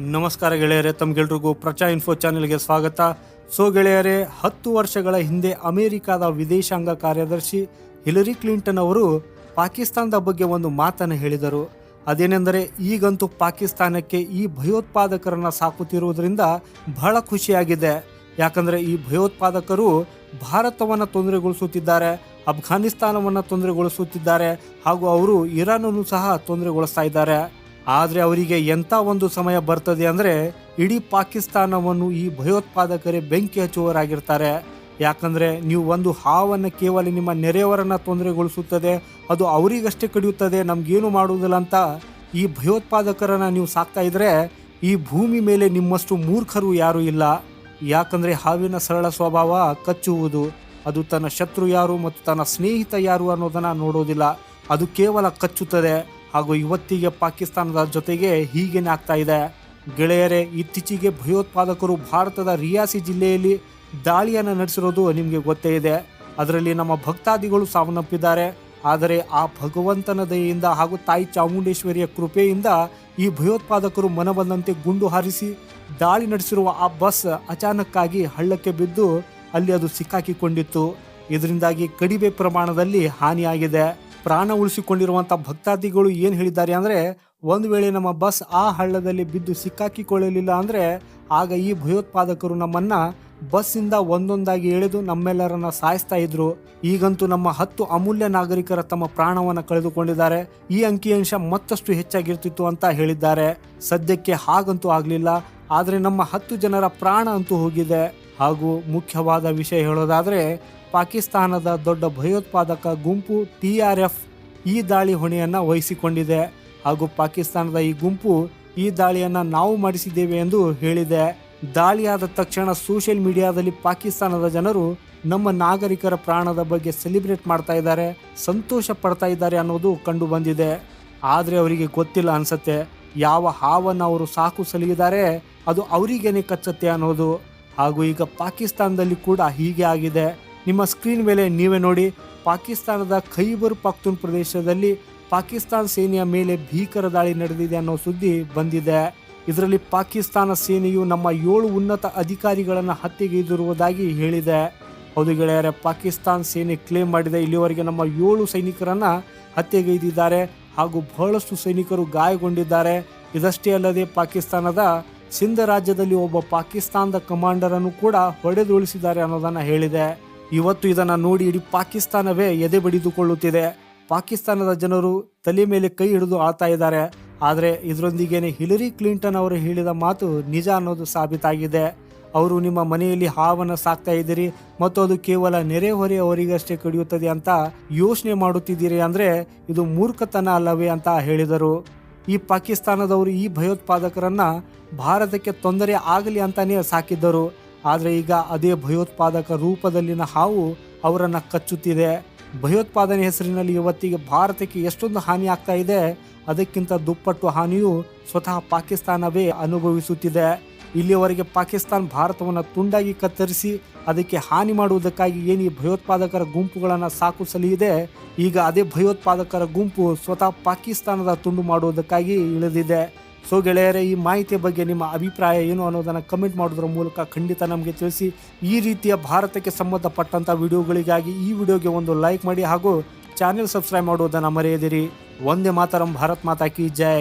ನಮಸ್ಕಾರ ಗೆಳೆಯರೇ ತಮ್ಗೆಲ್ರಿಗೂ ಪ್ರಚಾ ಇನ್ಫೋ ಚಾನೆಲ್ಗೆ ಸ್ವಾಗತ. ಸೊ ಗೆಳೆಯರೇ, ಹತ್ತು ವರ್ಷಗಳ ಹಿಂದೆ ಅಮೆರಿಕದ ವಿದೇಶಾಂಗ ಕಾರ್ಯದರ್ಶಿ ಹಿಲರಿ ಕ್ಲಿಂಟನ್ ಅವರು ಪಾಕಿಸ್ತಾನದ ಬಗ್ಗೆ ಒಂದು ಮಾತನ್ನು ಹೇಳಿದರು. ಅದೇನೆಂದರೆ, ಈಗಂತೂ ಪಾಕಿಸ್ತಾನಕ್ಕೆ ಈ ಭಯೋತ್ಪಾದಕರನ್ನು ಸಾಕುತ್ತಿರುವುದರಿಂದ ಬಹಳ ಖುಷಿಯಾಗಿದೆ. ಯಾಕಂದರೆ, ಈ ಭಯೋತ್ಪಾದಕರು ಭಾರತವನ್ನು ತೊಂದರೆಗೊಳಿಸುತ್ತಿದ್ದಾರೆ, ಅಫ್ಘಾನಿಸ್ತಾನವನ್ನು ತೊಂದರೆಗೊಳಿಸುತ್ತಿದ್ದಾರೆ ಹಾಗೂ ಅವರು ಇರಾನನ್ನು ಸಹ ತೊಂದರೆಗೊಳಿಸ್ತಾ ಇದ್ದಾರೆ. ಆದರೆ ಅವರಿಗೆ ಎಂಥ ಒಂದು ಸಮಯ ಬರ್ತದೆ ಅಂದರೆ ಇಡೀ ಪಾಕಿಸ್ತಾನವನ್ನು ಈ ಭಯೋತ್ಪಾದಕರೇ ಬೆಂಕಿ ಹಚ್ಚುವವರಾಗಿರ್ತಾರೆ. ಯಾಕಂದರೆ ನೀವು ಒಂದು ಹಾವನ್ನು ಕೇವಲ ನಿಮ್ಮ ನೆರೆಯವರನ್ನು ತೊಂದರೆಗೊಳಿಸುತ್ತದೆ, ಅದು ಅವರಿಗಷ್ಟೇ ಕಡಿಯುತ್ತದೆ, ನಮಗೇನು ಮಾಡುವುದಿಲ್ಲ ಅಂತ ಈ ಭಯೋತ್ಪಾದಕರನ್ನು ನೀವು ಸಾಕ್ತಾ ಇದ್ರೆ ಈ ಭೂಮಿ ಮೇಲೆ ನಿಮ್ಮಷ್ಟು ಮೂರ್ಖರು ಯಾರೂ ಇಲ್ಲ. ಯಾಕಂದರೆ ಹಾವಿನ ಸರಳ ಸ್ವಭಾವ ಕಚ್ಚುವುದು, ಅದು ತನ್ನ ಶತ್ರು ಯಾರು ಮತ್ತು ತನ್ನ ಸ್ನೇಹಿತ ಯಾರು ಅನ್ನೋದನ್ನು ನೋಡೋದಿಲ್ಲ. ಅದು ಕೇವಲ ಕಚ್ಚುತ್ತದೆ. ಹಾಗೂ ಇವತ್ತಿಗೆ ಪಾಕಿಸ್ತಾನದ ಜೊತೆಗೆ ಹೀಗೇನೆ ಆಗ್ತಾ ಇದೆ. ಗೆಳೆಯರೇ, ಇತ್ತೀಚೆಗೆ ಭಯೋತ್ಪಾದಕರು ಭಾರತದ ರಿಯಾಸಿ ಜಿಲ್ಲೆಯಲ್ಲಿ ದಾಳಿಯನ್ನು ನಡೆಸಿರೋದು ನಿಮಗೆ ಗೊತ್ತೇ ಇದೆ. ಅದರಲ್ಲಿ ನಮ್ಮ ಭಕ್ತಾದಿಗಳು ಸಾವನ್ನಪ್ಪಿದ್ದಾರೆ. ಆದರೆ ಆ ಭಗವಂತನ ದಯೆಯಿಂದ ಹಾಗೂ ತಾಯಿ ಚಾಮುಂಡೇಶ್ವರಿಯ ಕೃಪೆಯಿಂದ ಈ ಭಯೋತ್ಪಾದಕರು ಮನಬಂದಂತೆ ಗುಂಡು ಹಾರಿಸಿ ದಾಳಿ ನಡೆಸಿರುವ ಆ ಬಸ್ ಅಚಾನಕ್ಕಾಗಿ ಹಳ್ಳಕ್ಕೆ ಬಿದ್ದು ಅಲ್ಲಿ ಅದು ಸಿಕ್ಕಾಕಿಕೊಂಡಿತ್ತು. ಇದರಿಂದಾಗಿ ಕಡಿಮೆ ಪ್ರಮಾಣದಲ್ಲಿ ಹಾನಿಯಾಗಿದೆ. ಪ್ರಾಣ ಉಳಿಸಿಕೊಂಡಿರುವಂಥ ಭಕ್ತಾದಿಗಳು ಏನು ಹೇಳಿದ್ದಾರೆ ಅಂದರೆ, ಒಂದು ವೇಳೆ ನಮ್ಮ ಬಸ್ ಆ ಹಳ್ಳದಲ್ಲಿ ಬಿದ್ದು ಸಿಕ್ಕಾಕಿಕೊಳ್ಳಲಿಲ್ಲ ಅಂದರೆ, ಆಗ ಈ ಭಯೋತ್ಪಾದಕರು ನಮ್ಮನ್ನು ಬಸ್ಸಿಂದ ಒಂದೊಂದಾಗಿ ಎಳೆದು ನಮ್ಮೆಲ್ಲರನ್ನ ಸಾಯಿಸ್ತಾ ಇದ್ರು. ಈಗಂತೂ ನಮ್ಮ ಹತ್ತು ಅಮೂಲ್ಯ ನಾಗರಿಕರ ತಮ್ಮ ಪ್ರಾಣವನ್ನು ಕಳೆದುಕೊಂಡಿದ್ದಾರೆ. ಈ ಅಂಕಿಅಂಶ ಮತ್ತಷ್ಟು ಹೆಚ್ಚಾಗಿರ್ತಿತ್ತು ಅಂತ ಹೇಳಿದ್ದಾರೆ. ಸದ್ಯಕ್ಕೆ ಹಾಗಂತೂ ಆಗಲಿಲ್ಲ. ಆದರೆ ನಮ್ಮ ಹತ್ತು ಜನರ ಪ್ರಾಣ ಅಂತೂ ಹೋಗಿದೆ. ಹಾಗೂ ಮುಖ್ಯವಾದ ವಿಷಯ ಹೇಳೋದಾದರೆ ಪಾಕಿಸ್ತಾನದ ದೊಡ್ಡ ಭಯೋತ್ಪಾದಕ ಗುಂಪು ಟಿ ಆರ್ ಎಫ್ ಈ ದಾಳಿ ಹೊಣೆಯನ್ನು ವಹಿಸಿಕೊಂಡಿದೆ. ಹಾಗೂ ಪಾಕಿಸ್ತಾನದ ಈ ಗುಂಪು ಈ ದಾಳಿಯನ್ನು ನಾವು ಮಾಡಿಸಿದ್ದೇವೆ ಎಂದು ಹೇಳಿದೆ. ದಾಳಿಯಾದ ತಕ್ಷಣ ಸೋಷಿಯಲ್ ಮೀಡಿಯಾದಲ್ಲಿ ಪಾಕಿಸ್ತಾನದ ಜನರು ನಮ್ಮ ನಾಗರಿಕರ ಪ್ರಾಣದ ಬಗ್ಗೆ ಸೆಲಿಬ್ರೇಟ್ ಮಾಡ್ತಾ ಇದ್ದಾರೆ, ಸಂತೋಷ ಪಡ್ತಾ ಇದ್ದಾರೆ ಅನ್ನೋದು ಕಂಡು ಬಂದಿದೆ. ಆದರೆ ಅವರಿಗೆ ಗೊತ್ತಿಲ್ಲ ಅನ್ಸತ್ತೆ, ಯಾವ ಹಾವನ್ನು ಅವರು ಸಾಕು ಸಲಿಗಿದ್ದಾರೆ ಅದು ಅವರಿಗೇನೆ ಕಚ್ಚತ್ತೆ ಅನ್ನೋದು. ಹಾಗೂ ಈಗ ಪಾಕಿಸ್ತಾನದಲ್ಲಿ ಕೂಡ ಹೀಗೆ ಆಗಿದೆ. ನಿಮ್ಮ ಸ್ಕ್ರೀನ್ ಮೇಲೆ ನೀವೇ ನೋಡಿ, ಪಾಕಿಸ್ತಾನದ ಖೈಬರ್ ಪಖ್ತೂನ್ ಪ್ರದೇಶದಲ್ಲಿ ಪಾಕಿಸ್ತಾನ ಸೇನೆಯ ಮೇಲೆ ಭೀಕರ ದಾಳಿ ನಡೆದಿದೆ ಅನ್ನೋ ಸುದ್ದಿ ಬಂದಿದೆ. ಇದರಲ್ಲಿ ಪಾಕಿಸ್ತಾನ ಸೇನೆಯು ನಮ್ಮ ಏಳು ಉನ್ನತ ಅಧಿಕಾರಿಗಳನ್ನು ಹತ್ಯೆಗೈದಿರುವುದಾಗಿ ಹೇಳಿದೆ. ಹೌದು ಗೆಳೆಯರೆ, ಪಾಕಿಸ್ತಾನ ಸೇನೆ ಕ್ಲೇಮ್ ಮಾಡಿದೆ. ಇಲ್ಲಿವರೆಗೆ ನಮ್ಮ ಏಳು ಸೈನಿಕರನ್ನು ಹತ್ಯೆಗೈದಿದ್ದಾರೆ ಹಾಗೂ ಬಹಳಷ್ಟು ಸೈನಿಕರು ಗಾಯಗೊಂಡಿದ್ದಾರೆ. ಇದಷ್ಟೇ ಅಲ್ಲದೆ ಪಾಕಿಸ್ತಾನದ ಸಿಂಧ ರಾಜ್ಯದಲ್ಲಿ ಒಬ್ಬ ಪಾಕಿಸ್ತಾನದ ಕಮಾಂಡರನ್ನು ಕೂಡ ಹೊಡೆದುರುಳಿಸಿದ್ದಾರೆ ಅನ್ನೋದನ್ನು ಹೇಳಿದೆ. ಇವತ್ತು ಇದನ್ನು ನೋಡಿ ಇಡೀ ಪಾಕಿಸ್ತಾನವೇ ಎದೆ ಬಡಿದುಕೊಳ್ಳುತ್ತಿದೆ. ಪಾಕಿಸ್ತಾನದ ಜನರು ತಲೆ ಮೇಲೆ ಕೈ ಹಿಡಿದು ಆಳ್ತಾ ಇದ್ದಾರೆ. ಆದರೆ ಇದರೊಂದಿಗೇನೆ ಹಿಲರಿ ಕ್ಲಿಂಟನ್ ಅವರು ಹೇಳಿದ ಮಾತು ನಿಜ ಅನ್ನೋದು ಸಾಬೀತಾಗಿದೆ. ಅವರು ನಿಮ್ಮ ಮನೆಯಲ್ಲಿ ಹಾವನ್ನು ಸಾಕ್ತಾ ಇದ್ದೀರಿ ಮತ್ತು ಅದು ಕೇವಲ ನೆರೆಹೊರೆ ಅವರಿಗಷ್ಟೇ ಕಡಿಯುತ್ತದೆ ಅಂತ ಯೋಚನೆ ಮಾಡುತ್ತಿದ್ದೀರಿ ಅಂದರೆ ಇದು ಮೂರ್ಖತನ ಅಲ್ಲವೇ ಅಂತ ಹೇಳಿದರು. ಈ ಪಾಕಿಸ್ತಾನದವರು ಈ ಭಯೋತ್ಪಾದಕರನ್ನು ಭಾರತಕ್ಕೆ ತೊಂದರೆ ಆಗಲಿ ಅಂತಲೇ ಸಾಕಿದ್ದರು. ಆದರೆ ಈಗ ಅದೇ ಭಯೋತ್ಪಾದಕ ರೂಪದಲ್ಲಿನ ಹಾವು ಅವರನ್ನು ಕಚ್ಚುತ್ತಿದೆ. ಭಯೋತ್ಪಾದನೆ ಹೆಸರಿನಲ್ಲಿ ಇವತ್ತಿಗೆ ಭಾರತಕ್ಕೆ ಎಷ್ಟೊಂದು ಹಾನಿ ಆಗ್ತಾ ಇದೆ. ಅದಕ್ಕಿಂತ ದುಪ್ಪಟ್ಟು ಹಾನಿಯು ಸ್ವತಃ ಪಾಕಿಸ್ತಾನವೇ ಅನುಭವಿಸುತ್ತಿದೆ. ಇಲ್ಲಿಯವರೆಗೆ ಪಾಕಿಸ್ತಾನ ಭಾರತವನ್ನು ತುಂಡಾಗಿ ಕತ್ತರಿಸಿ ಅದಕ್ಕೆ ಹಾನಿ ಮಾಡುವುದಕ್ಕಾಗಿ ಏನು ಈ ಭಯೋತ್ಪಾದಕರ ಗುಂಪುಗಳನ್ನು ಸಾಕು ಸಲಿಯಿದೆ ಈಗ ಅದೇ ಭಯೋತ್ಪಾದಕರ ಗುಂಪು ಸ್ವತಃ ಪಾಕಿಸ್ತಾನದ ತುಂಡು ಮಾಡುವುದಕ್ಕಾಗಿ ಇಳಿದಿದೆ. ಸೊ ಗೆಳೆಯರೇ, ಈ ಮಾಹಿತಿಯ ಬಗ್ಗೆ ನಿಮ್ಮ ಅಭಿಪ್ರಾಯ ಏನು ಅನ್ನೋದನ್ನು ಕಮೆಂಟ್ ಮಾಡೋದ್ರ ಮೂಲಕ ಖಂಡಿತ ನಮಗೆ ತಿಳಿಸಿ. ಈ ರೀತಿಯ ಭಾರತಕ್ಕೆ ಸಂಬಂಧಪಟ್ಟಂಥ ವಿಡಿಯೋಗಳಿಗಾಗಿ ಈ ವಿಡಿಯೋಗೆ ಒಂದು ಲೈಕ್ ಮಾಡಿ ಹಾಗೂ ಚಾನೆಲ್ ಸಬ್ಸ್ಕ್ರೈಬ್ ಮಾಡುವುದನ್ನು ಮರೆಯದಿರಿ. ಒಂದೇ ಮಾತರಂ, ಭಾರತ್ ಮಾತಾ ಕಿ ಜೈ.